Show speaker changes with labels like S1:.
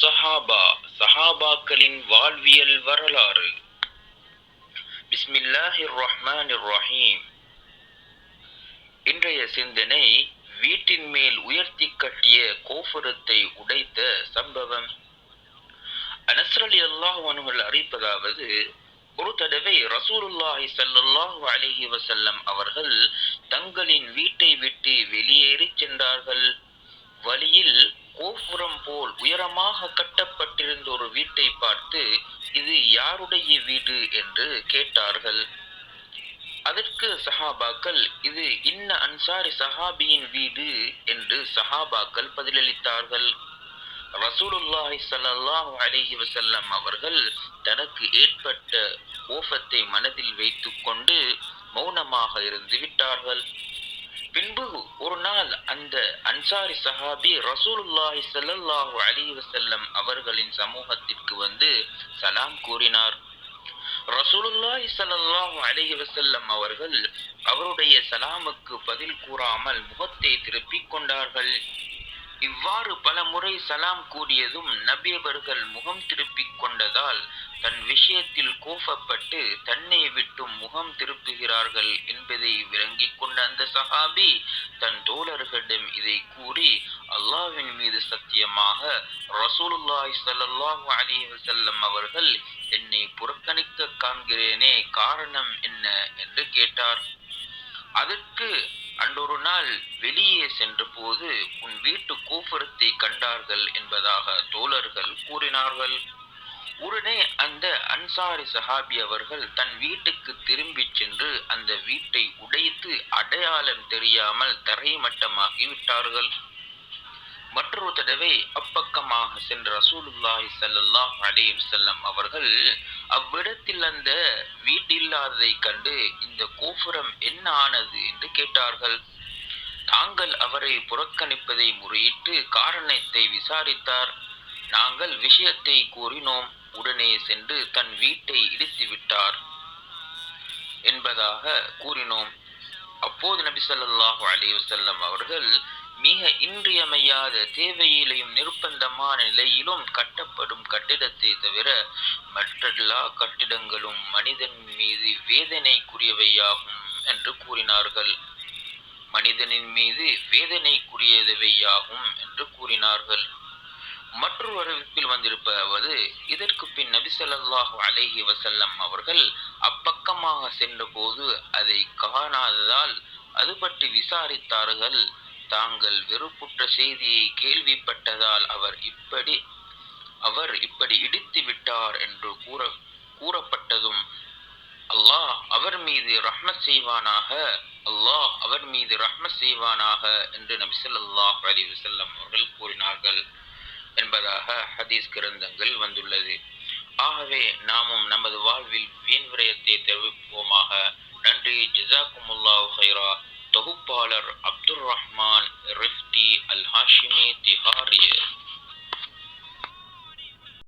S1: சஹாபா சஹாபாக்களின் வாழ்வியல் வரலாறு. பிஸ்மில்லாஹிர் ரஹ்மான் ரஹீம் இன்றைய சிந்தனை வீட்டின் மேல் உயர்த்தி கட்டிய கோபுரத்தை உடைத்த சம்பவம். அனஸ்ரலி அல்லாஹ் அவர்கள் அறிப்பதாவது ஒரு தடவை ரசூலுல்லாஹி சல்லுல்லாஹு அலைஹி வசல்லம் அவர்கள் தங்களின் வீட்டை விட்டு வெளியேறி சென்றார்கள். வழியில் கோபுரம் போல் உயரமாக கட்டப்பட்டிருந்த ஒரு வீட்டை பார்த்து இது யாருடைய வீடு என்று கேட்டார்கள். அதற்கு சஹாபாக்கள் இது இன்ன அன்சாரி சஹாபியின் வீடு என்று சஹாபாக்கள் பதிலளித்தார்கள். ரசூலுல்லாஹி சல்லாஹு அலஹி வசல்லம் அவர்கள் தனக்கு ஏற்பட்ட கோபத்தை மனதில் வைத்துக்கொண்டு மௌனமாக இருந்து விட்டார்கள். பின்பு ஒரு நாள் அந்த அன்சாரி சஹாபி ரசூலுல்லாஹி ஸல்லல்லாஹு அலி வசல்லம் அவர்களின் சமூகத்திற்கு வந்து சலாம் கூறினார். ரசூலுல்லாஹி சல்லாஹு அலைஹி வசல்லம் அவர்கள் அவருடைய சலாமுக்கு பதில் கூறாமல் முகத்தை திருப்பிக் கொண்டார்கள். இவ்வாறு பல முறை சலாம் கூறியதும் நபியவர்கள் முகம் திருப்பிக் கொண்டதால் தன் விஷயத்தில் கூஃபப்பட்டு தன்னை விட்டும் முகம் திருப்புகிறார்கள் என்பதை விளங்கிக் கொண்ட அந்த சஹாபி தன் தோழர்களிடம் இதை கூறி அல்லாவின் மீது சத்தியமாக ரசூலுல்லாய் சல்லாஹூ அலைஹி செல்லம் அவர்கள் என்னை புறக்கணிக்க காண்கிறேனே காரணம் என்ன? என்று கேட்டார். அதற்கு அன்றொரு நாள் வெளியே சென்ற போது உன் வீட்டு கோபுரத்தை கண்டார்கள் என்பதாக தோழர்கள் கூறினார்கள். உடனே அந்த அன்சாரி சஹாபி அவர்கள் தன் வீட்டுக்கு திரும்பி சென்று அந்த வீட்டை உடைத்து அடையாளம் தெரியாமல் தரைமட்டமாகி விட்டார்கள். மற்றொரு தடவை அப்பக்கமாக சென்ற ரசூலுல்லாஹி சல்லாஹ் அலேம் செல்லம் அவர்கள் அவ்விடத்தில் அந்த வீட்டில்லாததை கண்டு இந்த கோபுரம் என்ன ஆனது என்று கேட்டார்கள். தாங்கள் அவரை புறக்கணிப்பதை முறையிட்டு காரணத்தை விசாரித்தார். நாங்கள் விஷயத்தை கூறினோம். உடனே சென்று தன் வீட்டை இடித்து விட்டார் என்பதாக கூறினோம். அப்போது நபி சொல்லாஹு அலைஹி அவர்கள் மிக இன்றியமையாத தேவையிலையும் நிர்பந்தமான நிலையிலும் கட்டப்படும் கட்டிடத்தை தவிர மற்றெல்லா கட்டிடங்களும் மனிதன் மீது வேதனைக்குரியவையாகும் என்று கூறினார்கள். மனிதனின் மீது வேதனைக்குரியதவையாகும் என்று கூறினார்கள். மற்றொரு அறிவிப்பில் வந்திருப்பதாவது இதற்கு பின் நபி ஸல்லல்லாஹு அலைஹி வஸல்லம் அவர்கள் அப்பக்கமாக சென்றபோது அதை காணாததால் அது பற்றி விசாரித்தார்கள். தாங்கள் வெறுப்புற்ற செய்தியை கேள்விப்பட்டதால் அவர் இப்படி அவர் இப்படி இடித்து விட்டார் என்று கூற கூறப்பட்டதும் அல்லாஹ் அவர் மீது ரஹ்மத் செய்வானாக அல்லாஹ் அவர் மீது ரஹ்மத் செய்வானாக என்று நபிசல்லாஹ் அலி வசல்லம் அவர்கள் கூறினார்கள். என்பதாக ஹதீஸ் கிரந்தங்கள் வந்துள்ளது. ஆகவே நாமும் நமது வாழ்வில் வீண் விரயத்தை தெரிவிப்போமாக நன்றி. ஜிசாக்குமுல்லா ஹைரா தொகுப்பாளர் அப்துல் ரஹ்மான் ரிஃப்டி அல் ஹாஷிமி திஹாரியர்